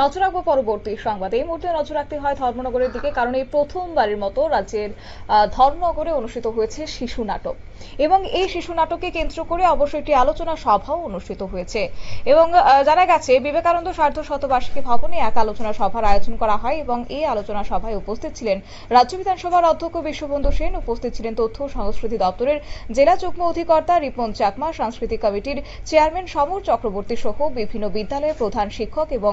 নজর রাখব পরবর্তী সংবাদে। এই মুহূর্তে নজর রাখতে হয় ধর্মনগরের দিকে, কারণ এই প্রথমবারের মতো রাজ্যের ধর্মনগরে অনুষ্ঠিত হয়েছে শিশু নাটক। এবং এই শিশু নাটককে কেন্দ্র করে অবশ্যই একটি আলোচনা সভাও অনুষ্ঠিত হয়েছে। এবং জানা গেছে, বিবেকানন্দ সার্ধ শতবার্ষিকী ভবনে এক আলোচনা সভার আয়োজন করা হয় এবং এই আলোচনা সভায় উপস্থিত ছিলেন রাজ্য বিধানসভার অধ্যক্ষ বিশ্ববন্ধু সেন, উপস্থিত ছিলেন তথ্য সংস্কৃতি দপ্তরের জেলা যুগ্ম অধিকর্তা রিপন চাকমা, সাংস্কৃতিক কমিটির চেয়ারম্যান সমর চক্রবর্তী সহ বিভিন্ন বিদ্যালয়ের প্রধান শিক্ষক এবং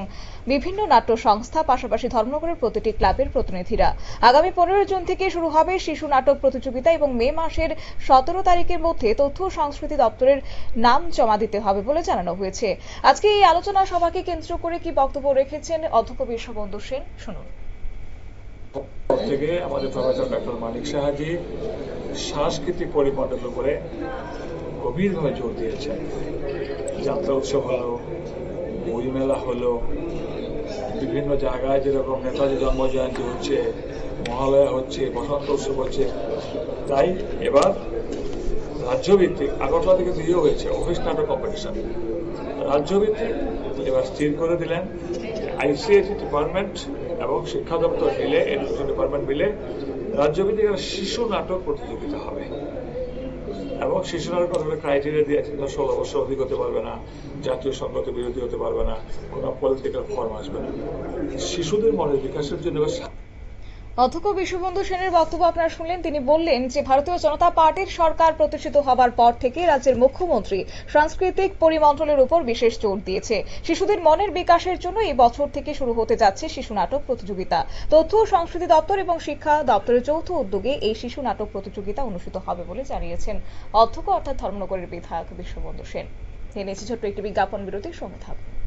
বিভিন্ন নাট্য সংস্থা পাশাপাশি ধর্মনগরের প্রতিটি ক্লাবের প্রতিনিধিরা। আগামী পনেরো জুন থেকে শুরু হবে শিশু নাটক প্রতিযোগিতা এবং মে মাসের সতেরো তারিখের মধ্যে তথ্য সংস্কৃতি দপ্তরের নাম জমা দিতে হবে বলে জানানো হয়েছে। আজকে এই আলোচনা সভাকে কেন্দ্র করে কি বক্তব্য রেখেছেন অধ্যক্ষ বিশ্ববন্ধু সেন? শুনুন। থেকে আমাদের ডক্টর মানিক সাহাজি সাংস্কৃতিক পরিমণ্ডলের উপরে গভীরভাবে জোর দিয়েছেন। যাত্রা উৎসব হলো বই মেলা হলো বিভিন্ন জায়গায় যেরকম নেতাজি জন্মজয়ন্তী হচ্ছে, মহালয়া হচ্ছে, বসন্ত উৎসব হচ্ছে, তাই এবার রাজ্যভিত্তিক, আগরতলা থেকে দিয়ে হয়েছে অফিস নাটক কম্পিটিশন রাজ্যভিত্তিক, এবার স্থির করে দিলেন আইসিএসি ডিপার্টমেন্ট এবং শিক্ষা দপ্তর মিলে এডুকেশন ডিপার্টমেন্ট মিলে রাজ্যভিত্তিক শিশু নাটক প্রতিযোগিতা হবে। এবং শিশুরা কতগুলো ক্রাইটেরিয়া দিয়েছে যেটা ষোলো বছর অধিক হতে পারবে না, জাতীয় সংগত বিরোধী হতে পারবে না, কোনো পলিটিক্যাল ফর্ম আসবে না। শিশুদের মনের বিকাশের জন্য অধ্যক্ষ বিশ্ববন্ধু সেনের বক্তব্য আপনারা শুনলেন। তিনি বললেন যে, ভারতীয় জনতা পার্টির সরকার প্রতিষ্ঠিত হবার পর থেকে রাজ্যের মুখ্যমন্ত্রী সাংস্কৃতিক পরিমণ্ডলের উপর বিশেষ জোর দিয়েছে। শিশুদের মনের বিকাশের জন্য এই বছর থেকে শুরু হতে যাচ্ছে শিশু নাটক প্রতিযোগিতা। তথ্য ও সংস্কৃতি দপ্তর এবং শিক্ষা দপ্তরের যৌথ উদ্যোগে এই শিশু নাটক প্রতিযোগিতা অনুষ্ঠিত হবে বলে জানিয়েছেন অধ্যক্ষ অর্থাৎ ধর্মনগরের বিধায়ক বিশ্ববন্ধু সেন। নিয়ে ছোট্ট একটি বিজ্ঞাপন বিরতির সঙ্গে থাকুন।